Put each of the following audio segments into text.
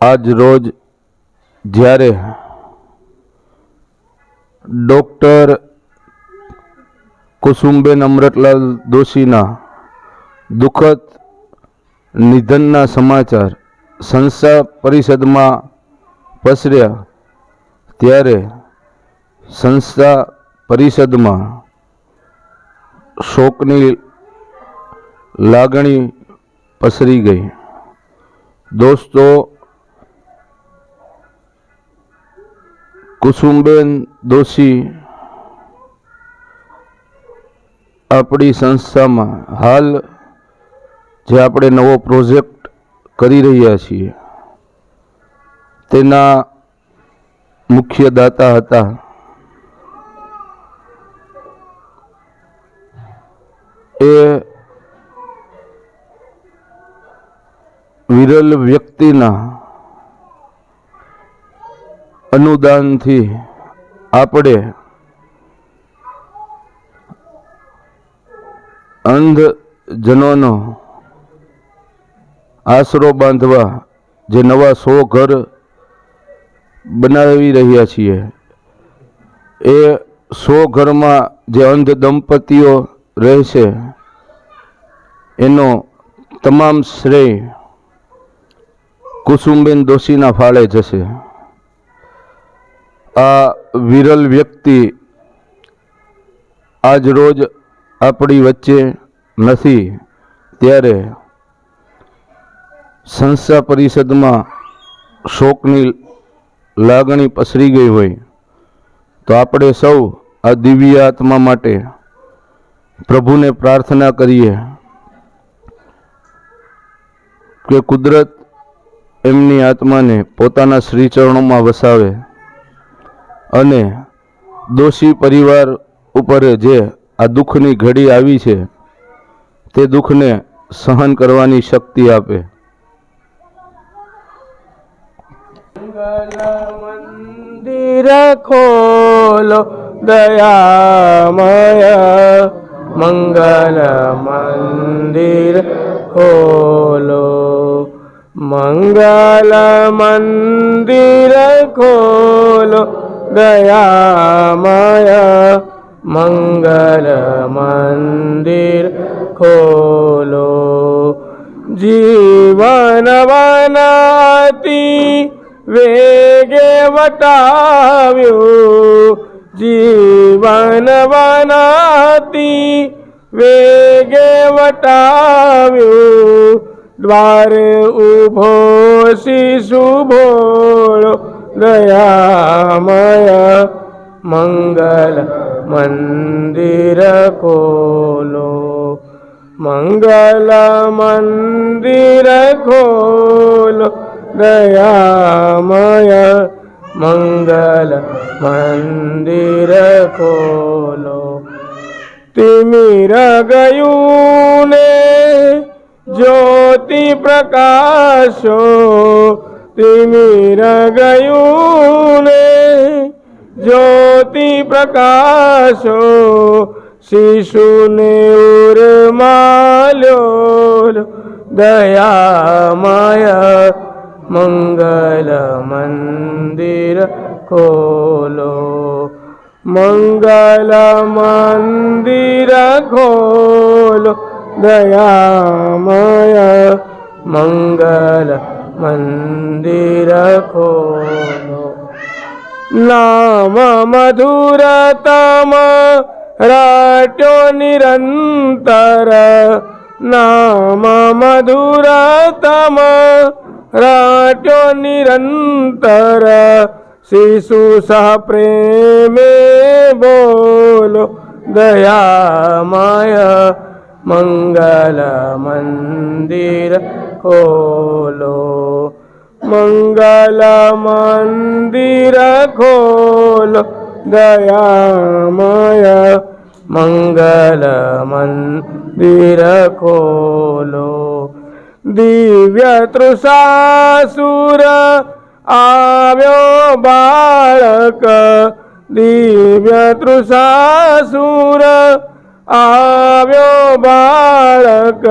આજ રોજ જ્યારે ડૉક્ટર કુસુમબેન અમૃતલાલ દોશીના દુઃખદ નિધનના સમાચાર સંસ્થા પરિષદમાં પસર્યા ત્યારે સંસ્થા પરિષદમાં શોકની લાગણી પસરી ગઈ. દોસ્તો કુસુમબેન દોશી આપણી સંસ્થામાં હાલ જે આપણે નવો પ્રોજેક્ટ કરી રહ્યા છીએ, તેના મુખ્ય દાતા હતા. એ વિરલ વ્યક્તિના અનુદાનથી આપણે અંધજનોનો આશરો બાંધવા જે નવા સો ઘર બનાવી રહ્યા છીએ, એ સો ઘરમાં જે અંધ દંપતીઓ રહેશે, એનો તમામ શ્રેય કુસુમબેન દોશીના ફાળે જશે. આ વિરલ વ્યક્તિ આજ રોજ આપણી વચ્ચે નથી. ત્યારે સંસ્થા પરિષદમાં શોકની લાગણી પસરી ગઈ હોય તો આપણે સૌ આ દિવ્ય આત્મા માટે પ્રભુને પ્રાર્થના કરીએ કે કુદરત એમની આત્માને પોતાના શ્રીચરણોમાં વસાવે. અને દોષી પરિવાર ઉપર જે આ દુઃખની ઘડી આવી છે, તે દુઃખને સહન કરવાની શક્તિ આપે. મંદિર ખોલો દયામય, મંગલ મંદિર ખોલો. મંગલ મંદિર ખોલો दया माया मंगल मंदिर खोलो। जीवन वनाती वेगे वटाव्यो। जीवन वनाती वेगे वटाव्यो। द्वार उभो शिशुभोळो दया माया मङ्गल मन्दिर को लो मङ्गल मन्दिरया मया मङ्गल मन्दरीरागयु ने ज्योतिप्रकाशो તિમિર ગયું ને જ્યોતિ પ્રકાશો શિશુને ઉર્માલ્યો દયામય મંગલ મંદિર ખોલો મંગલ મંદિર ખોલો દયામય મંગલ મંદિર ખોલો નામ મધુરતમ રાટ્યો નિરંતર નામ મધુરતમ રાટ્યો નિરંતર શિશુ સહ પ્રેમે બોલો દયામય મંગલ મંદિર ખોલો મંગલ મંદિર ખોલો દયામય મંગલ મંદિર ખોલો દિવ્ય તૃષાસુર આવ્યો બાળક દિવ્ય તૃષાસુર આવ્યો બાળક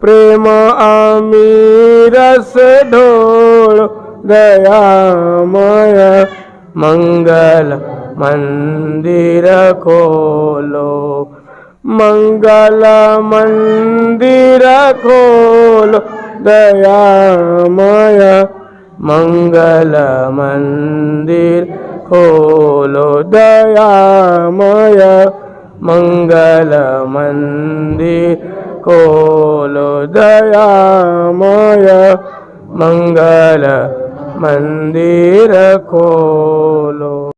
પ્રેમ આમી રસ ઢોળ દયામય મંગલ મંદિર ખોલો મંગલ મંદિર ખોલો દયામય મંગલ મંદિર ખોલો દયામય મંગલ મંદિર ખોલો દયામય મંગલ મંદિર ખોલો